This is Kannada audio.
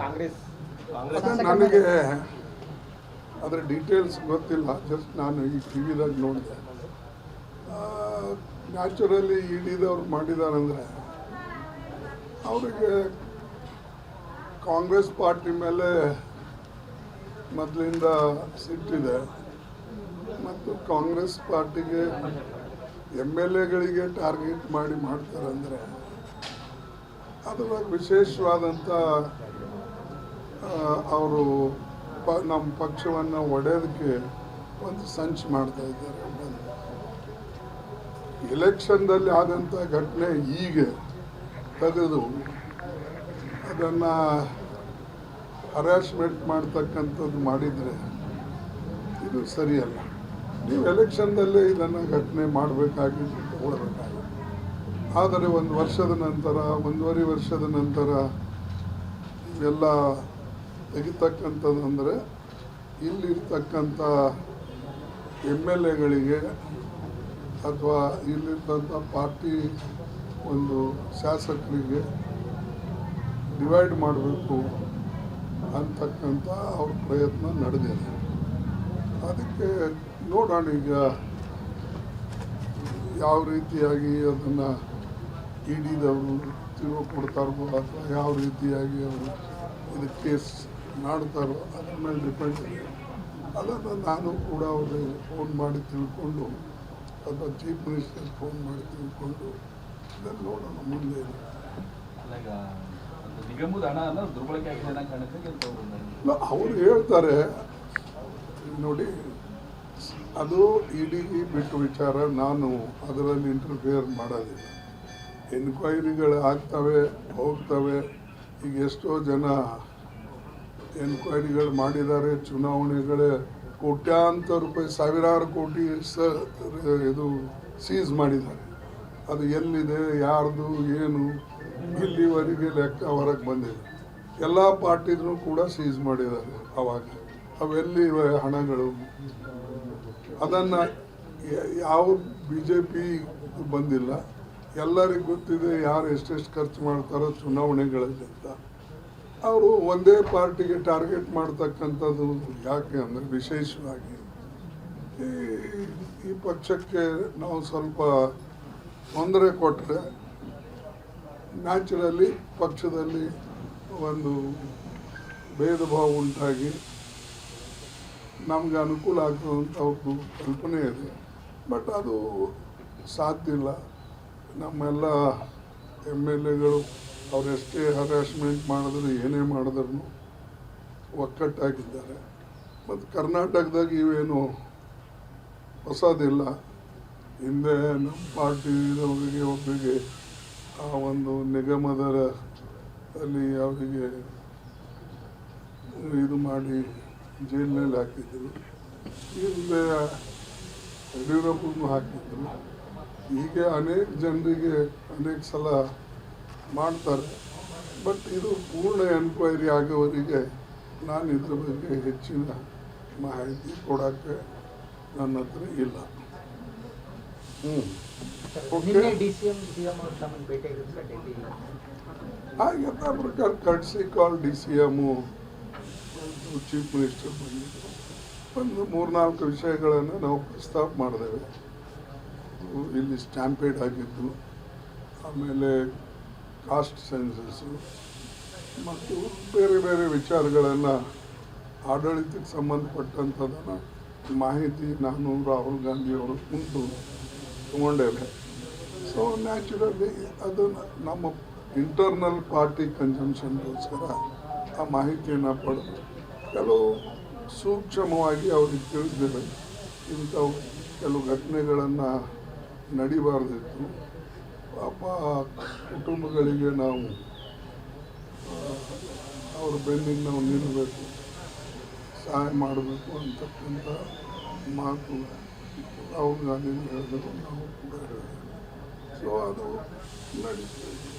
ಕಾಂಗ್ರೆಸ್. ನನಗೆ ಅದರ ಡೀಟೇಲ್ಸ್ ಗೊತ್ತಿಲ್ಲ. ಜಸ್ಟ್ ನಾನು ಈ ಟಿ ವಿದಾಗ ನೋಡಿದೆ ನ್ಯಾಚುರಲಿ ಇಡಿದವ್ರು ಮಾಡಿದಾರಂದರೆ ಅವರಿಗೆ ಕಾಂಗ್ರೆಸ್ ಪಾರ್ಟಿ ಮೇಲೆ ಮೊದಲಿಂದ ಸಿಟ್ಟಿದೆ. ಮತ್ತು ಕಾಂಗ್ರೆಸ್ ಪಾರ್ಟಿಗೆ ಎಂ ಎಲ್ ಎಗಳಿಗೆ ಟಾರ್ಗೆಟ್ ಮಾಡಿ ಮಾಡ್ತಾರಂದರೆ ವಿಶೇಷವಾದಂಥ ಅವರು ಪ, ನಮ್ಮ ಪಕ್ಷವನ್ನು ಒಡೆಯೋದಕ್ಕೆ ಒಂದು ಸಂಚು ಮಾಡ್ತಾ ಇದ್ದಾರೆ. ಎಲೆಕ್ಷನ್ದಲ್ಲಿ ಆದಂಥ ಘಟನೆ ಈಗ ತೆಗೆದು ಅದನ್ನು ಹರಾಸ್ಮೆಂಟ್ ಮಾಡ್ತಕ್ಕಂಥದ್ದು ಮಾಡಿದರೆ ಇದು ಸರಿಯಲ್ಲ. ನೀವು ಎಲೆಕ್ಷನ್ದಲ್ಲೇ ಇದನ್ನು ಘಟನೆ ಮಾಡಬೇಕಾಗಿದ್ದು ತಗೊಳ್ಬೇಕಾಗಿತ್ತು ಆದರೆ ಒಂದು ವರ್ಷದ ನಂತರ, ಒಂದೂವರೆ ವರ್ಷದ ನಂತರ ಎಲ್ಲ ತೆಗಿತಕ್ಕಂಥದ್ದು ಅಂದರೆ ಇಲ್ಲಿರ್ತಕ್ಕಂಥ ಎಂ ಎಲ್ ಎಗಳಿಗೆ ಅಥವಾ ಇಲ್ಲಿರ್ತಕ್ಕಂಥ ಪಾರ್ಟಿ ಒಂದು ಶಾಸಕರಿಗೆ ಡಿವೈಡ್ ಮಾಡಬೇಕು ಅಂತಕ್ಕಂಥ ಅವ್ರ ಪ್ರಯತ್ನ ನಡೆದಿದೆ. ಅದಕ್ಕೆ ನೋಡೋಣ ಈಗ ಯಾವ ರೀತಿಯಾಗಿ ಅದನ್ನು ಇಡಿದವರು ತಿರುವು ಕೊಡ್ತಾರೋ ಅಥವಾ ಯಾವ ರೀತಿಯಾಗಿ ಅವರು ಇದು ಕೇಸ್ ಮಾಡ್ತಾರೋ ಅದ್ರ ಮೇಲೆ ಡಿಪೆಂಡ್ ಇದೆ. ಅದನ್ನು ನಾನು ಕೂಡ ಅವರಿಗೆ ಫೋನ್ ಮಾಡಿ ತಿಳ್ಕೊಂಡು ಅಥವಾ ಚೀಫ್ ಮಿನಿಸ್ಟರ್ ಫೋನ್ ಮಾಡಿ ತಿಳ್ಕೊಂಡು ಇದನ್ನು ನೋಡೋಣ ಮುಂದೆ ಅವ್ರು ಹೇಳ್ತಾರೆ ನೋಡಿ ಅದು ಇಡೀ ಬಿಟ್ಟು ವಿಚಾರ ನಾನು ಅದರಲ್ಲಿ ಇಂಟರ್ಫಿಯರ್ ಮಾಡೋದಿಲ್ಲ. ಎನ್ಕ್ವೈರಿಗಳು ಆಗ್ತವೆ, ಹೋಗ್ತವೆ. ಈಗ ಎಷ್ಟೋ ಜನ ಎನ್ಕ್ವೈರಿಗಳು ಮಾಡಿದ್ದಾರೆ, ಚುನಾವಣೆಗಳೇ. ಕೋಟ್ಯಾಂತರ ರೂಪಾಯಿ, ಸಾವಿರಾರು ಕೋಟಿ ಸ, ಇದು ಸೀಸ್ ಮಾಡಿದ್ದಾರೆ. ಅದು ಎಲ್ಲಿದೆ, ಯಾರ್ದು, ಏನು, ಇಲ್ಲಿವರೆಗೆ ಲೆಕ್ಕ ಹೊರಗೆ ಬಂದಿದೆ. ಎಲ್ಲ ಪಾರ್ಟಿದ್ರು ಕೂಡ ಸೀಸ್ ಮಾಡಿದ್ದಾರೆ ಅವಾಗ. ಅವೆಲ್ಲಿ ಹಣಗಳು? ಅದನ್ನು, ಯಾವ ಬಿ ಜೆ ಪಿ ಬಂದಿಲ್ಲ. ಎಲ್ಲರಿಗೂ ಗೊತ್ತಿದೆ ಯಾರು ಎಷ್ಟೆಷ್ಟು ಖರ್ಚು ಮಾಡ್ತಾರೋ ಚುನಾವಣೆಗಳಲ್ಲಿ ಅಂತ. ಅವರು ಒಂದೇ ಪಾರ್ಟಿಗೆ ಟಾರ್ಗೆಟ್ ಮಾಡ್ತಕ್ಕಂಥದ್ದು ಯಾಕೆ ಅಂದರೆ ವಿಶೇಷವಾಗಿ ಈ ಪಕ್ಷಕ್ಕೆ ನಾವು ಸ್ವಲ್ಪ ತೊಂದರೆ ಕೊಟ್ಟರೆ ನ್ಯಾಚುರಲಿ ಪಕ್ಷದಲ್ಲಿ ಒಂದು ಭೇದ ಭಾವ ಉಂಟಾಗಿ ನಮ್ಗೆ ಅನುಕೂಲ ಆಗ್ತದಂತ ಅವ್ರದ್ದು ಕಲ್ಪನೆ ಇದೆ. ಬಟ್ ಅದು ಸಾಧ್ಯ ಇಲ್ಲ. ನಮ್ಮೆಲ್ಲ ಎಂ ಎಲ್ ಎಗಳು ಅವರೆಷ್ಟೇ ಹರಾಸ್ಮೆಂಟ್ ಮಾಡಿದ್ರು ಏನೇ ಮಾಡಿದ್ರು ಒಕ್ಕಟ್ಟಾಗಿದ್ದಾರೆ. ಮತ್ತು ಕರ್ನಾಟಕದಾಗ ಇವೇನು ಹೊಸದಿಲ್ಲ. ಹಿಂದೆ ನಮ್ಮ ಪಾರ್ಟಿದವರಿಗೆ ಒಬ್ಬರಿಗೆ ಆ ಒಂದು ನಿಗಮದ ಅಲ್ಲಿ ಅವರಿಗೆ ಇದು ಮಾಡಿ ಜೈಲಿನಲ್ಲಿ ಹಾಕಿದ್ದರು ಹಿಂದೆ ಯಡಿಯೂರಪ್ಪಗೂ ಹಾಕಿದ್ರು. ಹೀಗೆ ಅನೇಕ ಜನರಿಗೆ ಅನೇಕ ಸಲ ಮಾಡ್ತಾರೆ. ಬಟ್ ಇದು ಪೂರ್ಣ ಎನ್ಕ್ವೈರಿ ಆಗೋವರಿಗೆ ನಾನು ಇದ್ರ ಬಗ್ಗೆ ಹೆಚ್ಚಿನ ಮಾಹಿತಿ ಕೊಡೋಕ್ಕೆ ನನ್ನ ಹತ್ರ ಇಲ್ಲ. ಹ್ಞೂ ಹಾಗೆ ಪ್ರಕಾರ ಕಟ್ಸಿ ಕಾಲ್ D C M chief minister ಬಂದಿದ್ದರು ಒಂದು ಮೂರ್ನಾಲ್ಕು ವಿಷಯಗಳನ್ನು ನಾವು ಪ್ರಸ್ತಾಪ ಮಾಡಿದ್ದೇವೆ. ಇಲ್ಲಿ ಸ್ಟ್ಯಾಂಪೇಡ್ ಆಗಿದ್ದು, ಆಮೇಲೆ ಕಾಸ್ಟ್ ಸೆನ್ಸಸ್ಸು, ಮತ್ತು ಬೇರೆ ಬೇರೆ ವಿಚಾರಗಳನ್ನು ಆಡಳಿತಕ್ಕೆ ಸಂಬಂಧಪಟ್ಟಂಥದ್ದನ್ನು ಮಾಹಿತಿ ನಾನು ರಾಹುಲ್ ಗಾಂಧಿಯವರು ಕುಂತು ಸೊ ನ್ಯಾಚುರಲಿ ಅದು ನಮ್ಮ ಇಂಟರ್ನಲ್ ಪಾರ್ಟಿ ಕನ್ಸಂಪ್ಷನ್ಗೋಸ್ಕರ ಆ ಮಾಹಿತಿಯನ್ನು ಪಡೆದು, ಕೆಲವು ಸೂಕ್ಷ್ಮವಾಗಿ ಅವ್ರಿಗೆ ತಿಳಿದಿದೆ ಇಂಥವು ಕೆಲವು ಘಟನೆಗಳನ್ನು ನಡಿಬಾರ್ದಿತ್ತು ಪಾಪ ಕುಟುಂಬಗಳಿಗೆ ನಾವು ಅವ್ರ ಬೆನ್ನಿಗೆ ನಾವು ನಿಲ್ಲಬೇಕು ಸಹಾಯ ಮಾಡಬೇಕು ಅಂತಕ್ಕಂಥ ಮಾತು ರಾಹುಲ್ ಗಾಂಧಿ ಹೇಳಿದ್ರು, ನಾವು ಕೂಡ ಹೇಳಿದ್ದೇವೆ ಸೊ ಅದು ನಡೀತದೆ